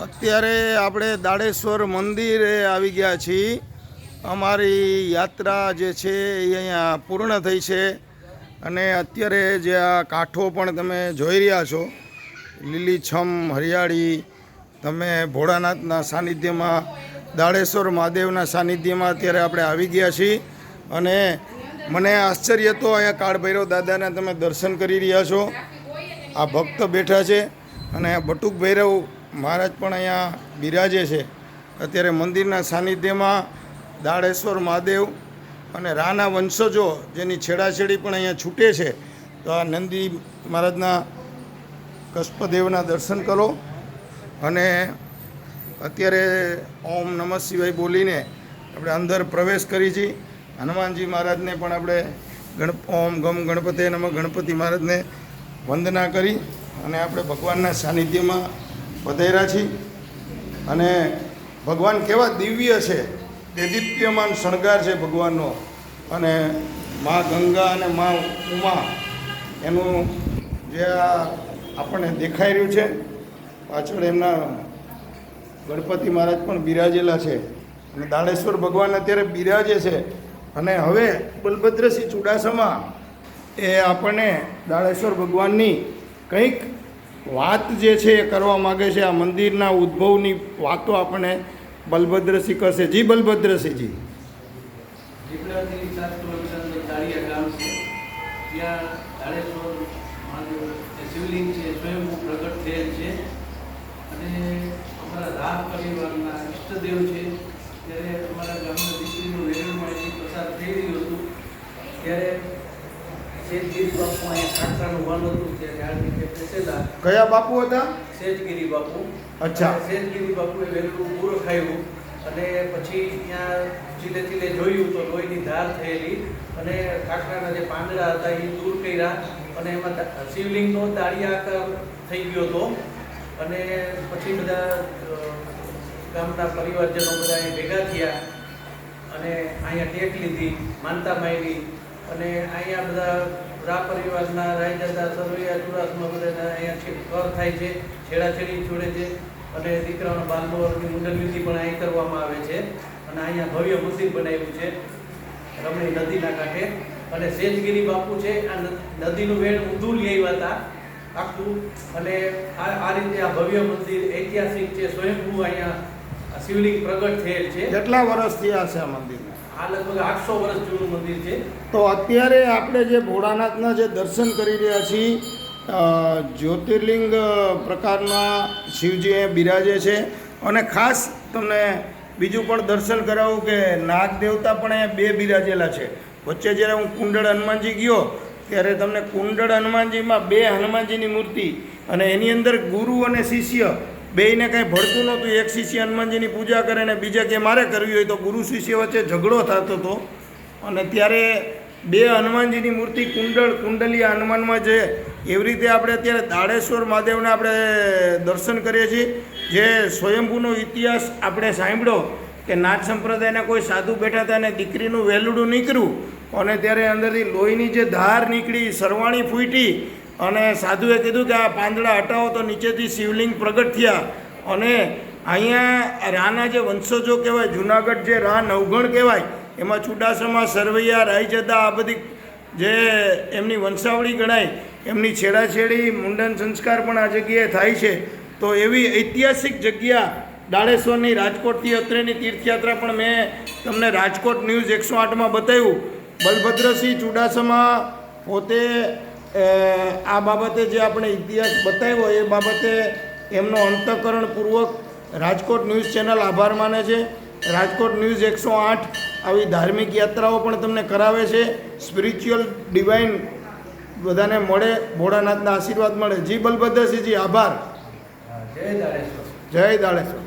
અત્યારે આપણે દાડેશ્વર મંદિરે આવી ગયા છીએ. અમારી યાત્રા જે છે એ અહીંયા પૂર્ણ થઈ છે. અને અત્યારે જે આ કાંઠો પણ તમે જોઈ રહ્યા છો, લીલીછમ, હરિયાળી, તમે ભોળાનાથના સાનિધ્યમાં, દાડેશ્વર મહાદેવના સાનિધ્યમાં અત્યારે આપણે આવી ગયા છીએ. અને મને આશ્ચર્ય તો અહીંયા કાળભૈરવ દાદાના તમે દર્શન કરી રહ્યા છો. આ ભક્ત બેઠા છે. અને બટુક ભૈરવ મહારાજ પણ અહીંયા બિરાજે છે. અત્યારે મંદિરના સાનિધ્યમાં દાડેશ્વર મહાદેવ અને રાના વંશજો જેની છેડાછેડી પણ અહીંયા છૂટે છે. તો આ નંદી મહારાજના કષ્પદેવના દર્શન કરો. અને અત્યારે ઓમ નમઃ શિવાય બોલીને આપણે અંદર પ્રવેશ કરી છીએ હનુમાનજી મહારાજને પણ આપણે ગણ ઓમ ગમ ગણપતે નમઃ ગણપતિ મહારાજને વંદના કરી. અને આપણે ભગવાનના સાનિધ્યમાં પધાર્યા છીએ. અને ભગવાન કેવા દિવ્ય છે દેદીપ્યમાન શણગાર છે ભગવાનનો. અને મા ગંગા અને મા ઉમા, એનું જે આ આપણને દેખાઈ રહ્યું છે, પાછળ એમના ગણપતિ મહારાજ પણ બિરાજેલા છે. અને દાડેશ્વર ભગવાન અત્યારે બિરાજે છે. અને હવે બલભદ્રસિંહ ચુડાસમા એ આપણને દાડેશ્વર ભગવાનની કંઈક વાત જે છે એ કરવા માગે છે આ મંદિરના ઉદ્ભવની વાતો આપણે બલભદ્રસિંહ કરશે જી બલભદ્રસિંહજી. શિવલિંગ ત્યારે અમારા ગામના દીકરીનું વેરણમાંથી પસાર થઈ રહ્યું હતું. ત્યારે શેઠગીરી બાપુ અહીંયા વન હતું ત્યારે આ રીતે બેસેલા કયા બાપુ હતા? શેઠગીરી બાપુ અચ્છા. અને શેઠગીરી બાપુએ વહેલું પૂરો ખાયું અને પછી ત્યાં ચીલે ચીલે જોયું તો લોહીની ધાર થયેલી અને કાંકરાના જે પાંદડા હતા એ દૂર કર્યા અને એમાં શિવલિંગનો દાળિયા થઈ ગયો હતો. અને પછી બધા ગામના પરિવારજનો બધા ભેગા થયા અને અહીંયા ટેક લીધી માનતા માંગી અને અહીંયા બધા રા પરિવારના રાયદાદા સરવૈયા, ચુડાસમા બધા અહીંયા છે, ઘર થાય છે, છેડાછેડી છોડે છે અને દીકરાઓના બાલમોહરની મુંડન વિધિ પણ અહીં કરવામાં આવે છે અને અહીંયા ભવ્ય મંદિર બનાવ્યું છે, રમણી નદીના કાંઠે. અને સેજગીરી બાપુ છે, આ નદીનું વેણ ઊંધું લઈ આવ્યા હતા આખું. અને આ રીતે આ ભવ્ય મંદિર ઐતિહાસિક છે, સ્વયંભૂ અહીંયા શિવલિંગ પ્રગટ થયેલ છે. કેટલા વર્ષ થયા છે આ મંદિર આ લગભગ આઠસો વર્ષ જૂનું મંદિર છે. તો અત્યારે આપણે જે ભોળાનાથના જે દર્શન કરી રહ્યા છીએ જ્યોતિર્લિંગ પ્રકારના શિવજી અહીંયા બિરાજે છે. અને ખાસ તમને બીજું પણ દર્શન કરાવું કે નાગ દેવતા પણ અહીંયા બે બિરાજેલા છે. વચ્ચે જ્યારે હું કુંડળ હનુમાનજી ગયો ત્યારે તમને કુંડળ હનુમાનજીમાં બે હનુમાનજીની મૂર્તિ અને એની અંદર ગુરુ અને શિષ્ય બેયને કાંઈ ભળતું નહોતું, એક શિષ્ય હનુમાનજીની પૂજા કરે ને બીજા કે મારે કરવી હોય તો ગુરુ શિષ્ય વચ્ચે ઝઘડો થતો હતો. અને ત્યારે બે હનુમાનજીની મૂર્તિ કુંડળ કુંડલી હનુમાનમાં છે. એવી રીતે આપણે અત્યારે દાડેશ્વર મહાદેવને આપણે દર્શન કરીએ છીએ. જે સ્વયંભૂનો ઇતિહાસ આપણે સાંભળ્યો કે નાથ સંપ્રદાયના કોઈ સાધુ બેઠા હતા અને દીકરીનું વેલુડું નીકળ્યું. અને ત્યારે અંદરથી લોહીની જે ધાર નીકળી, સરવાણી ફૂટી અને સાધુએ કીધું કે આ પાંદડા હટાવો તો નીચેથી શિવલિંગ પ્રગટ થયા. અને અહીંયા રાના જે વંશજો કહેવાય, જુનાગઢ જે રા નવગણ કહેવાય, એમાં ચુડાસમા સરવૈયા, રાયજદા, આ બધી જે એમની વંશાવળી ગણાય, એમની છેડાછેડી, મુંડન સંસ્કાર પણ આ જગ્યાએ થાય છે. તો એવી ઐતિહાસિક જગ્યા દાડેશ્વરની રાજકોટથી અત્રેની તીર્થયાત્રા પણ મેં તમને રાજકોટ ન્યૂઝ એકસો આઠમાં બતાવ્યું. બલભદ્રસિંહ ચુડાસમા પોતે આ બાબતે જે આપણે ઇતિહાસ બતાવ્યો એ બાબતે એમનો અંતઃકરણપૂર્વક રાજકોટ ન્યૂઝ ચેનલ આભાર માને છે. રાજકોટ ન્યૂઝ એકસો આઠ આવી ધાર્મિક યાત્રાઓ પણ તમને કરાવે છે. સ્પિરિચ્યુઅલ ડિવાઇન બધાને મળે ભોળાનાથના આશીર્વાદ મળે. જી બલભદ્રસિંહજી આભાર. જય દાડેશ્વર. જય દાડેશ્વર.